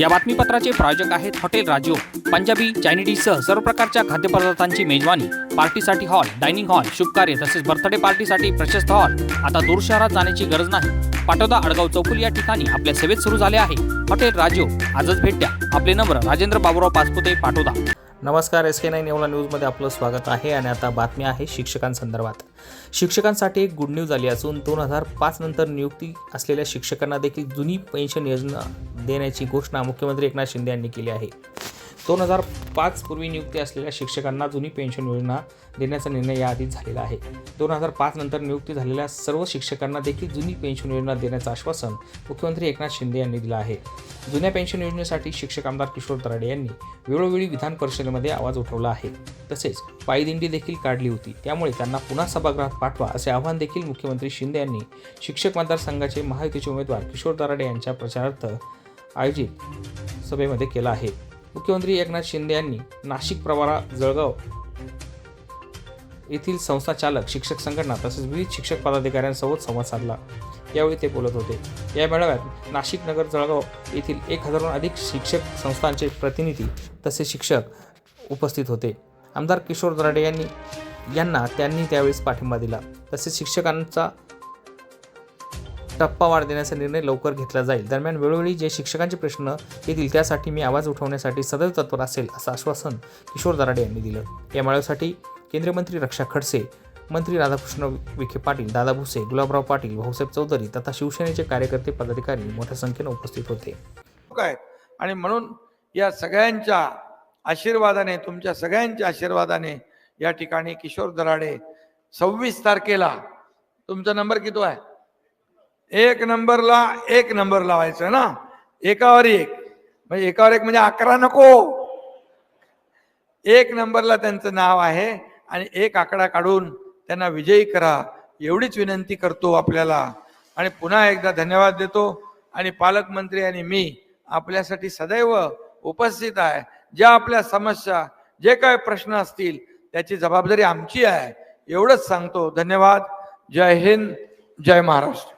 या बातमीपत्राचे प्रायोजक आहेत हॉटेल राजो. पंजाबी चायनीडीसह सर्व प्रकारच्या खाद्यपदार्थांची मेजवानी. पार्टीसाठी हॉल डायनिंग हॉल शुभकार्य तसेच बर्थडे पार्टीसाठी प्रशस्त हॉल. आता दूर शहरात जाण्याची गरज नाही. पाटोदा अडगाव चौकुल या ठिकाणी आपल्या सेवेत सुरू झाले आहे. हॉटेल राजो आजच भेट द्या. आपले नंबर राजेंद्र बाबुराव पाचपुते पाटोदा. नमस्कार एस के नाईन येवला न्यूजमध्ये आपलं स्वागत आहे आणि आता बातमी आहे शिक्षकांसंदर्भात शिक्षकांसाठी एक गुड न्यूज आली असून दोन हजार पाच नंतर नियुक्ती असलेल्या शिक्षकांना देखील जुनी पेन्शन योजना देण्याची घोषणा मुख्यमंत्री एकनाथ शिंदे यांनी केली आहे. दोन हजार पाच पूर्वी नियुक्ती असलेल्या शिक्षकांना जुनी पेन्शन योजना देण्याचा निर्णय याआधीच झालेला आहे. दोन हजार पाच नंतर नियुक्ती झालेल्या सर्व शिक्षकांना देखील जुनी पेन्शन योजना देण्याचं आश्वासन मुख्यमंत्री एकनाथ शिंदे यांनी दिलं आहे. जुन्या पेन्शन योजनेसाठी शिक्षक आमदार किशोर दराडे यांनी वेळोवेळी विधान परिषदेमध्ये आवाज उठवला आहे. तसेच पायदिंडी देखील काढली होती. त्यामुळे त्यांना पुन्हा सभागृहात पाठवा असे आवाहन देखील मुख्यमंत्री शिंदे यांनी शिक्षक मतदारसंघाचे महायुतीचे उमेदवार किशोर दराडे यांच्या प्रचारार्थ आयोजित सभेमध्ये केला आहे. मुख्यमंत्री एकनाथ शिंदे यांनी नाशिक प्रवारा जळगाव येथील संस्था चालक शिक्षक संघटना तसेच विविध शिक्षक पदाधिकाऱ्यांसोबत संवाद साधला. यावेळी ते बोलत होते. या मेळाव्यात नाशिक नगर जळगाव येथील एक हजारहून अधिक शिक्षक संस्थांचे प्रतिनिधी तसेच शिक्षक उपस्थित होते. आमदार किशोर दराडे यांनी यांना त्यांनी त्यावेळेस पाठिंबा दिला. तसेच शिक्षकांचा टप्पा वाढ देण्याचा निर्णय लवकर घेतला जाईल. दरम्यान वेळोवेळी जे शिक्षकांचे प्रश्न येतील त्यासाठी मी आवाज उठवण्यासाठी सदैव तत्पर असेल असं आश्वासन किशोर दराडे यांनी दिलं. या मेळाव्यासाठी केंद्रीय मंत्री रक्षा खडसे मंत्री राधाकृष्ण विखे पाटील दादा भुसे गुलाबराव पाटील भाऊसाहेब चौधरी तथा शिवसेनेचे कार्यकर्ते पदाधिकारी मोठ्या संख्येने उपस्थित होते. लोक आणि म्हणून या सगळ्यांच्या आशीर्वादाने तुमच्या सगळ्यांच्या आशीर्वादाने या ठिकाणी किशोर दराडे सव्वीस तारखेला तुमचा नंबर किती आहे? एक नंबरला एक नंबर लावायचं ना? एकावर एक. म्हणजे एकावर एक म्हणजे अकरा नको. एक नंबरला त्यांचं नाव आहे आणि एक आकडा काढून त्यांना विजयी करा. एवढीच विनंती करतो आपल्याला. आणि पुन्हा एकदा धन्यवाद देतो. आणि पालकमंत्री आणि मी आपल्यासाठी सदैव उपस्थित आहे. ज्या आपल्या समस्या जे काय प्रश्न असतील त्याची जबाबदारी आमची आहे. एवढंच सांगतो. धन्यवाद. जय हिंद. जय महाराष्ट्र.